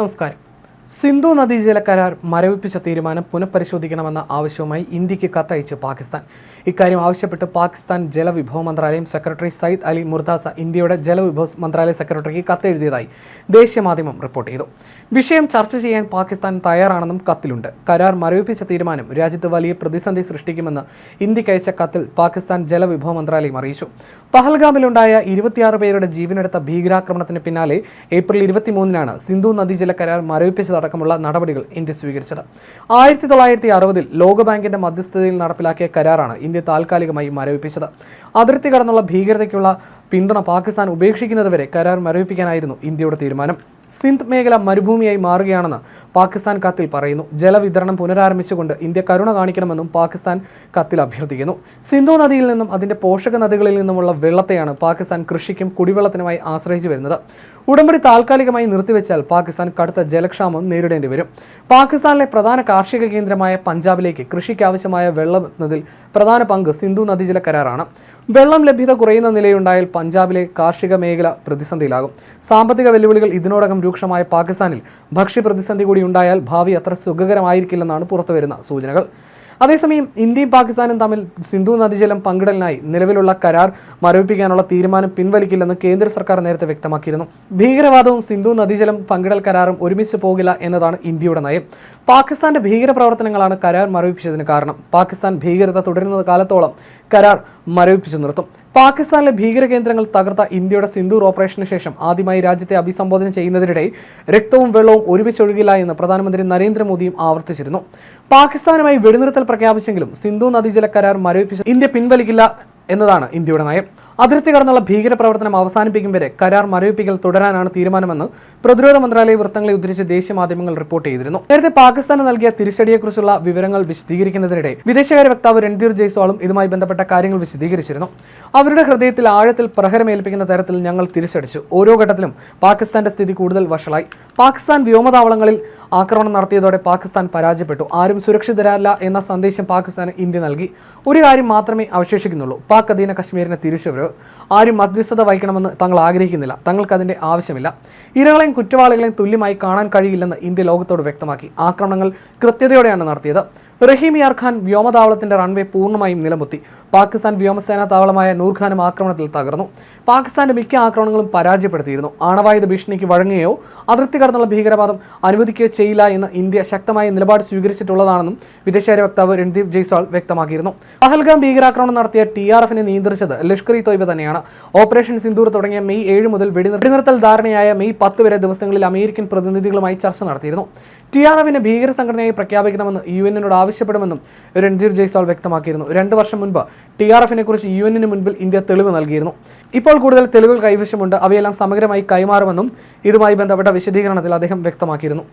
നമസ്കാരം സിന്ധു നദീജല കരാർ മരവിപ്പിച്ച തീരുമാനം പുനഃപരിശോധിക്കണമെന്ന ആവശ്യവുമായി ഇന്ത്യയ്ക്ക് കത്തയച്ച് പാകിസ്ഥാൻ. ഇക്കാര്യം ആവശ്യപ്പെട്ട് പാകിസ്ഥാൻ ജലവിഭവ മന്ത്രാലയം സെക്രട്ടറി സയ്യിദ് അലി മുർദാസ ഇന്ത്യയുടെ ജലവിഭവ മന്ത്രാലയ സെക്രട്ടറിക്ക് കത്തെഴുതിയതായി ദേശീയ മാധ്യമം റിപ്പോർട്ട് ചെയ്തു. വിഷയം ചർച്ച ചെയ്യാൻ പാകിസ്ഥാൻ തയ്യാറാണെന്നും കത്തിലുണ്ട്. കരാർ മരവിപ്പിച്ച തീരുമാനം രാജ്യത്ത് വലിയ പ്രതിസന്ധി സൃഷ്ടിക്കുമെന്ന് ഇന്ത്യയ്ക്ക് അയച്ച കത്തിൽ പാകിസ്ഥാൻ ജലവിഭവ മന്ത്രാലയം അറിയിച്ചു. പഹൽഗാമിലുണ്ടായ ഇരുപത്തിയാറ് പേരുടെ ജീവനെടുത്ത ഭീകരാക്രമണത്തിന് പിന്നാലെ ഏപ്രിൽ ഇരുപത്തിമൂന്നിനാണ് സിന്ധു നദീജല കരാർ മരവിപ്പിച്ചതടക്കമുള്ള നടപടികൾ ഇന്ത്യ സ്വീകരിച്ചത്. ആയിരത്തി തൊള്ളായിരത്തി അറുപതിൽ ലോകബാങ്കിന്റെ മധ്യസ്ഥതയിൽ നടപ്പിലാക്കിയ കരാറാണ് ഇന്ത്യ താൽക്കാലികമായി മരവിപ്പിച്ചത്. അതിർത്തി കടന്നുള്ള ഭീകരതയ്ക്കുള്ള പിന്തുണ പാകിസ്ഥാൻ ഉപേക്ഷിക്കുന്നതുവരെ കരാർ മരവിപ്പിക്കാനായിരുന്നു ഇന്ത്യയുടെ തീരുമാനം. സിന്ധ് മേഖല മരുഭൂമിയായി മാറുകയാണെന്ന് പാകിസ്ഥാൻ കത്തിൽ പറയുന്നു. ജലവിതരണം പുനരാരംഭിച്ചുകൊണ്ട് ഇന്ത്യ കരുണ കാണിക്കണമെന്നും പാകിസ്ഥാൻ കത്തിൽ അഭ്യർത്ഥിക്കുന്നു. സിന്ധു നദിയിൽ നിന്നും അതിന്റെ പോഷക നദികളിൽ നിന്നുമുള്ള വെള്ളത്തെയാണ് പാകിസ്ഥാൻ കൃഷിക്കും കുടിവെള്ളത്തിനുമായി ആശ്രയിച്ചു വരുന്നത്. ഉടമ്പടി താൽക്കാലികമായി നിർത്തിവെച്ചാൽ പാകിസ്ഥാൻ കടുത്ത ജലക്ഷാമം നേരിടേണ്ടി വരും. പാകിസ്ഥാനിലെ പ്രധാന കാർഷിക കേന്ദ്രമായ പഞ്ചാബിലേക്ക് കൃഷിക്കാവശ്യമായ വെള്ളം എത്തുന്നതിൽ പ്രധാന പങ്ക് സിന്ധു നദീജല കരാറാണ്. വെള്ളം ലഭ്യത കുറയുന്ന നിലയുണ്ടായാൽ പഞ്ചാബിലെ കാർഷിക മേഖല പ്രതിസന്ധിയിലാകും. സാമ്പത്തിക വെല്ലുവിളികൾ ഇതിനോടകം രൂക്ഷമായ പാകിസ്ഥാനിൽ ഭക്ഷ്യ പ്രതിസന്ധി കൂടി ഉണ്ടായാൽ ഭാവി അത്ര സുഖകരമായിരിക്കില്ലെന്നാണ് പുറത്തുവരുന്ന സൂചനകൾ. അതേസമയം ഇന്ത്യയും പാകിസ്ഥാനും തമ്മിൽ സിന്ധു നദീജലം പങ്കിടലിനായി നിലവിലുള്ള കരാർ മരവിപ്പിക്കാനുള്ള തീരുമാനം പിൻവലിക്കില്ലെന്ന് കേന്ദ്ര സർക്കാർ നേരത്തെ വ്യക്തമാക്കിയിരുന്നു. ഭീകരവാദവും സിന്ധു നദീജലം പങ്കിടൽ കരാറും ഒരുമിച്ച് പോകില്ല എന്നതാണ് ഇന്ത്യയുടെ നയം. പാകിസ്ഥാന്റെ ഭീകരപ്രവർത്തനങ്ങളാണ് കരാർ മരവിപ്പിച്ചതിന് കാരണം. പാകിസ്ഥാൻ ഭീകരത തുടരുന്ന കാലത്തോളം കരാർ മരവിപ്പിച്ചു നിർത്തും. പാകിസ്ഥാനിലെ ഭീകര കേന്ദ്രങ്ങൾ തകർത്ത ഇന്ത്യയുടെ സിന്ധൂർ ഓപ്പറേഷന് ശേഷം ആദ്യമായി രാജ്യത്തെ അഭിസംബോധന ചെയ്യുന്നതിനിടെ രക്തവും വെള്ളവും ഒരുമിച്ചൊഴുകില്ല എന്ന് പ്രധാനമന്ത്രി നരേന്ദ്രമോദിയും ആവർത്തിച്ചിരുന്നു. പാകിസ്ഥാനുമായി വെടിനിർത്തൽ പ്രഖ്യാപിച്ചെങ്കിലും സിന്ധു നദീജല കരാർ മരവിപ്പിച്ച് ഇന്ത്യ പിൻവലിക്കില്ല എന്നതാണ് ഇന്ത്യയുടെ നയം. അതിർത്തി കടന്നുള്ള ഭീകരപ്രവർത്തനം അവസാനിപ്പിക്കും വരെ കരാർ മരവിപ്പിക്കൽ തുടരാനാണ് തീരുമാനമെന്ന് പ്രതിരോധ മന്ത്രാലയ വൃത്തങ്ങളെ ഉദ്ധരിച്ച് ദേശീയ മാധ്യമങ്ങൾ റിപ്പോർട്ട് ചെയ്തിരുന്നു. നേരത്തെ പാകിസ്ഥാന് നൽകിയ തിരിച്ചടിയെക്കുറിച്ചുള്ള വിവരങ്ങൾ വിശദീകരിക്കുന്നതിനിടെ വിദേശകാര്യ വക്താവ് രൺധീർ ജയ്സ്വാളും ഇതുമായി ബന്ധപ്പെട്ട കാര്യങ്ങൾ വിശദീകരിച്ചിരുന്നു. അവരുടെ ഹൃദയത്തിൽ ആഴത്തിൽ പ്രഹരമേൽപ്പിക്കുന്ന തരത്തിൽ ഞങ്ങൾ തിരിച്ചടിച്ചു. ഓരോ ഘട്ടത്തിലും പാകിസ്ഥാന്റെ സ്ഥിതി കൂടുതൽ വഷളായി. പാകിസ്ഥാൻ വ്യോമതാവളങ്ങളിൽ ആക്രമണം നടത്തിയതോടെ പാകിസ്ഥാൻ പരാജയപ്പെട്ടു. ആരും സുരക്ഷിതരല്ല എന്ന സന്ദേശം പാകിസ്ഥാന് ഇന്ത്യ നൽകി. ഒരു കാര്യം മാത്രമേ അവശേഷിക്കുന്നുള്ളൂ. പാക് അധീന കശ്മീരിനെ തിരിച്ചുവരവ് ആരും മധ്യസ്ഥത വഹിക്കണമെന്ന് തങ്ങൾ ആഗ്രഹിക്കുന്നില്ല. തങ്ങൾക്ക് അതിന്റെ ആവശ്യമില്ല. ഇരകളെയും കുറ്റവാളികളെയും തുല്യമായി കാണാൻ കഴിയില്ലെന്ന് ഇന്ത്യ ലോകത്തോട് വ്യക്തമാക്കി. ആക്രമണങ്ങൾ കൃത്യതയോടെയാണ് നടത്തിയത്. റഹീം യാർ ഖാൻ വ്യോമതാവളത്തിന്റെ റൺവേ പൂർണമായും നിലമുത്തി പാകിസ്ഥാൻ വ്യോമസേനാ താവളമായ നൂർഖാനും ആക്രമണത്തിൽ തകർന്നു. പാകിസ്ഥാന്റെ മിക്ക ആക്രമണങ്ങളും പരാജയപ്പെടുത്തിയിരുന്നു. ആണവായുധ ഭീഷണിക്ക് വഴങ്ങുകയോ അതിർത്തി കടന്നുള്ള ഭീകരവാദം അനുവദിക്കുകയോ ചെയ്യില്ല എന്ന് ഇന്ത്യ ശക്തമായ നിലപാട് സ്വീകരിച്ചിട്ടുള്ളതാണെന്നും വിദേശകാര്യ വക്താവ് രൺദീപ് ജയ്സ്വാൾ വ്യക്തമാക്കിയിരുന്നു. പഹൽഗാം ഭീകരാക്രമണം നടത്തിയ ടി ആർ എഫിനെ നിയന്ത്രിച്ചത് ലഷ്കർ ഇ തോയ്ബ തന്നെയാണ്. ഓപ്പറേഷൻ സിന്ദൂർ തുടങ്ങിയ മെയ് ഏഴ് മുതൽ വെടിനിർത്തൽ ധാരണയായ മെയ് പത്ത് വരെ ദിവസങ്ങളിൽ അമേരിക്കൻ പ്രതിനിധികളുമായി ചർച്ച നടത്തിയിരുന്നു. ടി ആർ എഫിനെ ഭീകര സംഘടനയായി പ്രഖ്യാപിക്കണമെന്ന് യു എന്നിനോട് ആവശ്യപ്പെടുമെന്നും രൺധീർ ജയ്സ്വാൾ വ്യക്തമാക്കിയിരുന്നു. രണ്ട് വർഷം മുൻപ് ടി ആർ എഫിനെ കുറിച്ച് യു എന്നിന് മുൻപിൽ ഇന്ത്യ തെളിവ് നൽകിയിരുന്നു. ഇപ്പോൾ കൂടുതൽ തെളിവുകൾ കൈവശമുണ്ട്. അവയെല്ലാം സമഗ്രമായി കൈമാറുമെന്നും ഇതുമായി ബന്ധപ്പെട്ട വിശദീകരണത്തിൽ അദ്ദേഹം വ്യക്തമാക്കിയിരുന്നു.